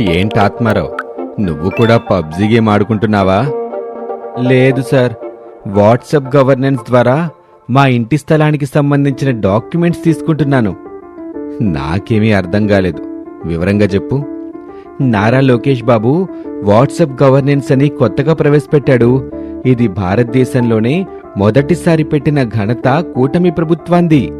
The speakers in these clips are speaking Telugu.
ఏంటి ఆత్మారావు నువ్వు కూడా పబ్జి గేమ్ ఆడుకుంటున్నావా? లేదు సార్. వాట్సాప్ గవర్నెన్స్ ద్వారా మా ఇంటి స్థలానికి సంబంధించిన డాక్యుమెంట్స్ తీసుకుంటున్నాను. నాకేమీ అర్థం కాలేదు. వివరంగా చెప్పు. నారా లోకేష్ బాబు వాట్సాప్ గవర్నెన్స్ అని కొత్తగా ప్రవేశపెట్టాడు. ఇది భారతదేశంలోనే మొదటిసారి పెట్టిన ఘనత కూటమి ప్రభుత్వాంది.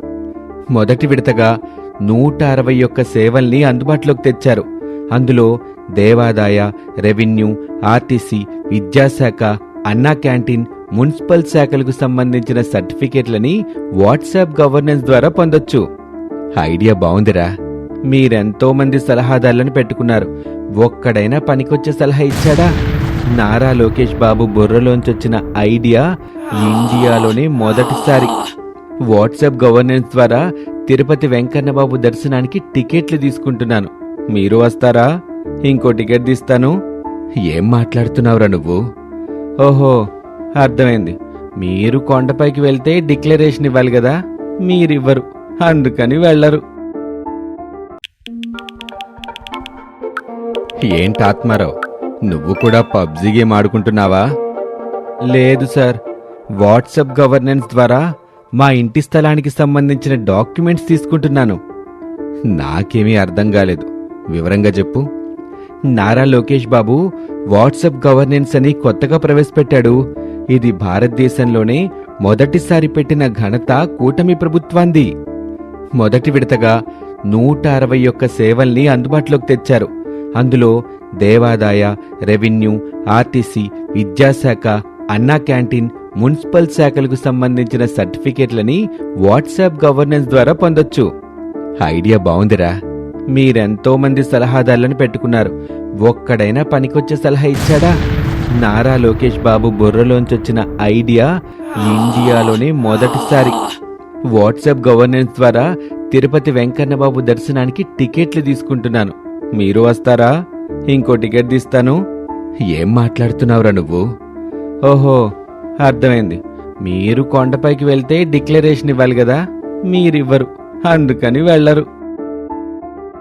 మొదటి విడతగా నూట అరవై ఒక్క సేవల్ని అందుబాటులోకి తెచ్చారు. అందులో దేవాదాయ రెవెన్యూ ఆర్టీసీ విద్యాశాఖ అన్నా క్యాంటీన్ మున్సిపల్ శాఖలకు సంబంధించిన సర్టిఫికేట్లని వాట్సాప్ గవర్నెన్స్ ద్వారా పొందొచ్చు. ఐడియా బాగుందిరా మీరెంతో మంది సలహాదారులను పెట్టుకున్నారు. ఒక్కడైనా పనికొచ్చే సలహా ఇచ్చాడా? నారా లోకేష్ బాబు బుర్రలోంచి వచ్చిన ఐడియా ఇండియాలోనే మొదటిసారి. వాట్సాప్ గవర్నెన్స్ ద్వారా తిరుపతి వెంకన్నబాబు దర్శనానికి టికెట్లు తీసుకుంటున్నాను. మీరు వస్తారా? ఇంకో టికెట్ తీస్తాను. ఏం మాట్లాడుతున్నావురా నువ్వు? ఓహో అర్థమైంది. మీరు కొండపైకి వెళ్తే డిక్లరేషన్ ఇవ్వాలి కదా? మీరివ్వరు అందుకని వెళ్ళరు. ఏంటి ఆత్మారావు? నువ్వు కూడా పబ్జి గేమ్ ఆడుకుంటున్నావా? లేదు సార్. వాట్సాప్ గవర్నెన్స్ ద్వారా మా ఇంటి స్థలానికి సంబంధించిన డాక్యుమెంట్స్ తీసుకుంటున్నాను. నాకేమీ అర్థం కాలేదు. వివరంగా చెప్పు. నారా లోకేష్ బాబు వాట్సాప్ గవర్నెన్స్ అని కొత్తగా ప్రవేశపెట్టాడు. ఇది భారతదేశంలోనే మొదటిసారి పెట్టిన ఘనత కూటమి ప్రభుత్వాంది. మొదటి విడతగా నూట అరవై ఒక్క సేవల్ని అందుబాటులోకి తెచ్చారు. అందులో దేవాదాయ రెవెన్యూ ఆర్టీసీ విద్యాశాఖ అన్నా క్యాంటీన్ మున్సిపల్ శాఖలకు సంబంధించిన సర్టిఫికేట్లని వాట్సాప్ గవర్నెన్స్ ద్వారా పొందొచ్చు. ఐడియా బాగుందిరా మీరెంతో మంది సలహాదారులను పెట్టుకున్నారు. ఒక్కడైనా పనికొచ్చే సలహా ఇచ్చాడా? నారా లోకేష్ బాబు బుర్రలోంచొచ్చిన ఐడియా ఇండియాలోనే మొదటిసారి. వాట్సాప్ గవర్నెన్స్ ద్వారా తిరుపతి వెంకన్నబాబు దర్శనానికి టికెట్లు తీసుకుంటున్నాను. మీరు వస్తారా? ఇంకో టికెట్ తీస్తాను. ఏం మాట్లాడుతున్నావురా నువ్వు? ఓహో అర్థమైంది. మీరు కొండపైకి వెళ్తే డిక్లరేషన్ ఇవ్వాలి కదా? మీరివ్వరు. అందుకని వెళ్ళరు.